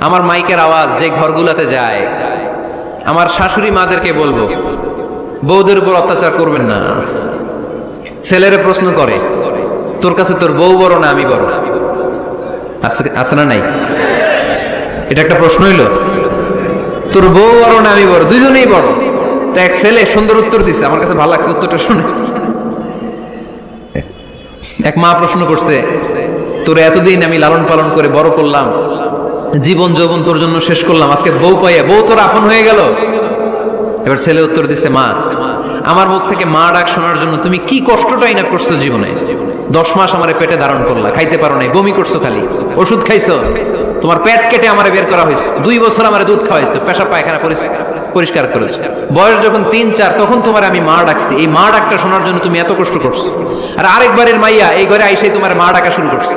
আমার মাইকের আওয়াজ যে ঘরগুলোতে যায়, আমার শাশুড়ি মাদেরকে বলব, বউদের উপর অত্যাচার করবেন না। ছেলেরা প্রশ্ন করে, তোর কাছে তোর বউ বড় না আমি বড়? আছে- না নাই? এটা একটা প্রশ্ন হইল। তোর বউ বড় না আমি বড়? দুজনেই বড়। তো এক ছেলে সুন্দর উত্তর দিছে, আমার কাছে ভালো লাগছে উত্তরটা শুনে। এক মা প্রশ্ন করছে, তোর এতদিন আমি লালন পালন করে বড় করলাম জীবন যৌবন তোর জন্য শেষ করলাম। আজকে বউ পাইয়া, বউ তোর আপন হয়ে গেল। এবার ছেলে উত্তর দিছে, মা, আমার মুখ থেকে মা ডাক শোনার জন্য তুমি কি কষ্টটাই না করছ জীবনে? দশ মাস আমার পেটে ধারণ করলা, খাইতে পারো নাই, বমি করছ খালি, ওষুধ খাইছো, তোমার পেট কেটে আমারে বের করা হয়েছে, দুই বছর আমার দুধ খাওয়াইছো, পেশা পায়খানা পরিষ্কার করেছে। বয়স যখন তিন, চার, তখন তোমার আমি মা ডাকছি। এই মা ডাকটা শোনার জন্য তুমি এত কষ্ট করছ। আর আরেকবারের মাইয়া এই ঘরে আইসাই তোমার মা ডাকা শুরু করছে।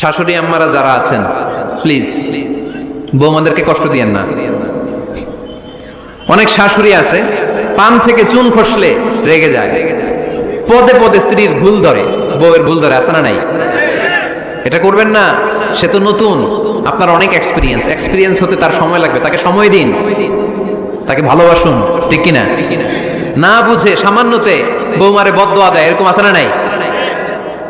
শাশুড়ি আম্মারা যারা আছেন প্লিজ বৌমাদেরকে কষ্ট দিয়েন না। অনেক শাশুড়ি আছে, পান থেকে চুন খসলে রেগে যায়। পদে পদে স্ত্রীর ভুল ধরে, বউয়ের ভুল ধরে, আছে না নাই? এটা করবেন না, সে তো নতুন। আপনার অনেক এক্সপিরিয়েন্স এক্সপিরিয়েন্স হতে তার সময় লাগবে। তাকে সময় দিন। তাকে ভালোবাসুন, ঠিক কিনা? না বুঝে সামান্যতে বৌমারে বদোয়া দেয়, এরকম আছে না নাই?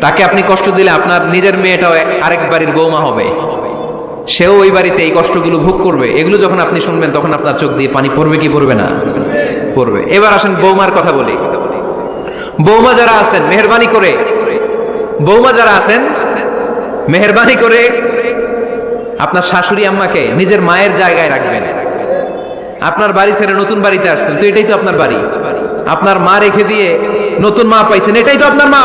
তাকে আপনি কষ্ট দিলে আপনার নিজের মেয়েটাও আরেক বাড়ির বৌমা হবে। সেও ওই বাড়িতে এই কষ্টগুলো ভোগ করবে। এগুলো যখন আপনি শুনবেন, তখন আপনার চোখ দিয়ে পানি পড়বে কি পড়বে না? পড়বে। এবার আসেন বৌমার কথা বলি। বৌমা যারা আছেন, মেহরবানি করে। বৌমা যারা আছেন, মেহরবানি করে আপনার শাশুড়ি আম্মাকে নিজের মায়ের জায়গায় রাখবেন। আপনার বাড়ি ছেড়ে নতুন বাড়িতে আসছেন, তো এটাই তো আপনার বাড়ি। আপনার মা রেখে দিয়ে নতুন মা পাইছেন, এটাই তো আপনার মা।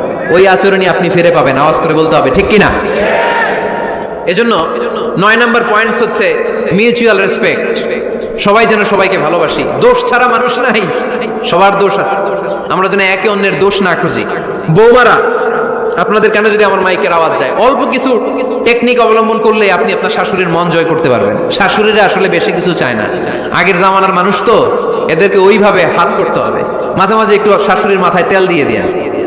ওই আচরণই আপনি ফিরে পাবেন, আওয়াজ করে বলতে হবে, ঠিক কিনা? এজন্য নয় নাম্বার পয়েন্টস হচ্ছে মিউচুয়াল রেসপেক্ট সবাই যেন সবাইকে ভালোবাসি। দোষ ছাড়া মানুষ নাই, সবার দোষ আছে। আমরা যেন একে অন্যের দোষ না খুঁজি। বৌমারা, আপনাদের কেন যদি আমার মাইকের আওয়াজ যায়? অল্প কিছু টেকনিক অবলম্বন করলে আপনি আপনার শাশুড়ির মন জয় করতে পারবেন। শাশুড়িরা আসলে বেশি কিছু চায় না। আগের জামানার মানুষ তো, এদেরকে ওইভাবে হাত করতে হবে। মাঝে মাঝে একটু শাশুড়ির মাথায় তেল দিয়ে দিয়ে।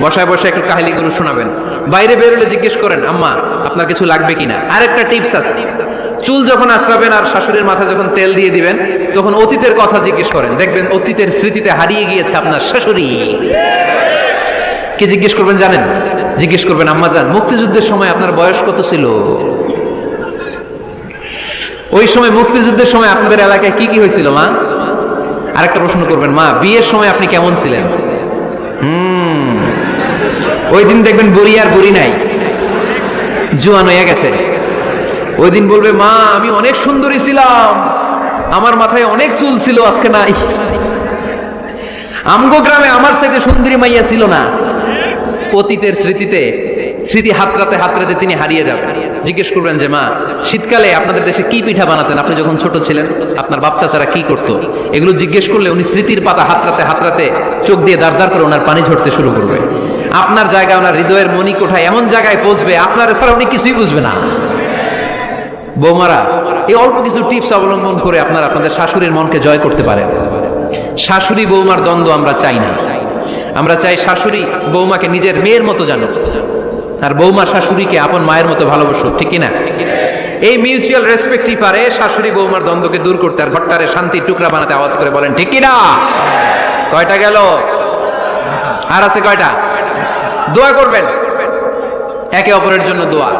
বসায় বসে একটু কাহিনীগুলো শোনাবেন। বাইরে বেরোলে জিজ্ঞেস করেন, আম্মা, আপনার কিছু লাগবে কিনা? আর একটা টিপস আছে। চুল যখন আশ্রাবেন আর শাশুড়ির মাথায় যখন তেল দিয়ে দিবেন, তখন অতীতের কথা জিজ্ঞেস করেন। দেখবেন অতীতের স্মৃতিতে হারিয়ে গিয়েছে আপনার শাশুড়ি। কি জিজ্ঞেস করবেন জানেন? জিজ্ঞেস করবেন, আম্মা জান, মুক্তিযুদ্ধের সময় আপনার বয়স কত ছিল? ওই সময় মুক্তিযুদ্ধের সময় আপনাদের এলাকায় কি কি হয়েছিল, মা? আরেকটা প্রশ্ন করবেন, মা, বিয়ের সময় আপনি কেমন ছিলেন? হুম ওই দিন দেখবেন বুড়ি আর বুড়ি নাই। জুয়ান হয়ে গেছে। ওই দিন বলবে, মা, আমি অনেক সুন্দরী ছিলাম। আমার মাথায় অনেক চুল ছিল, আজকে নাই। আমগো গ্রামে আমার সাথে সুন্দরী মাইয়া ছিল না। অতীতের স্মৃতিতে, স্মৃতি হাতরাতে হাতরাতে তিনি হারিয়ে যাবেন জিজ্ঞেস করবেন যে, মা, শীতকালে আপনাদের দেশে কি পিঠা বানাতেন? আপনি যখন ছোট ছিলেন, আপনার বাচ্চাচারা কি করতো? এগুলো জিজ্ঞেস করলে উনি স্মৃতির পাতা হাতরাতে হাতরাতে চোখ দিয়ে দাঁড় দাঁড় করে ওনার পানি ঝরতে শুরু করবে। আপনার জায়গায় ওনার হৃদয়ের মনি কোঠায় এমন জায়গায় পৌঁছবে, আপনার এছাড়া উনি কিছুই বুঝবে না। বৌমারা, এই অল্প কিছু টিপস অবলম্বন করে আপনারা আপনাদের শাশুড়ির মনকে জয় করতে পারেন। শাশুড়ি বৌমার দ্বন্দ্ব আমরা চাই না। আমরা চাই শাশুড়ি বৌমাকে নিজের মেয়ের মতো জানুক। আর বৌমা শাশুড়িকে আপন মায়ের মতো ভালোবাসুক, ঠিক কিনা? এই মিউচুয়াল রেসপেক্টই পারে শাশুড়ি বৌমার দ্বন্দ্বকে দূর করতে আর ঘরটারে শান্তির টুকরা বানাতে আওয়াজ করে বলেন, ঠিক কিনা? কয়টা গেল? আর আছে কয়টা? দোয়া করবেন। একে অপরের জন্য দোয়া।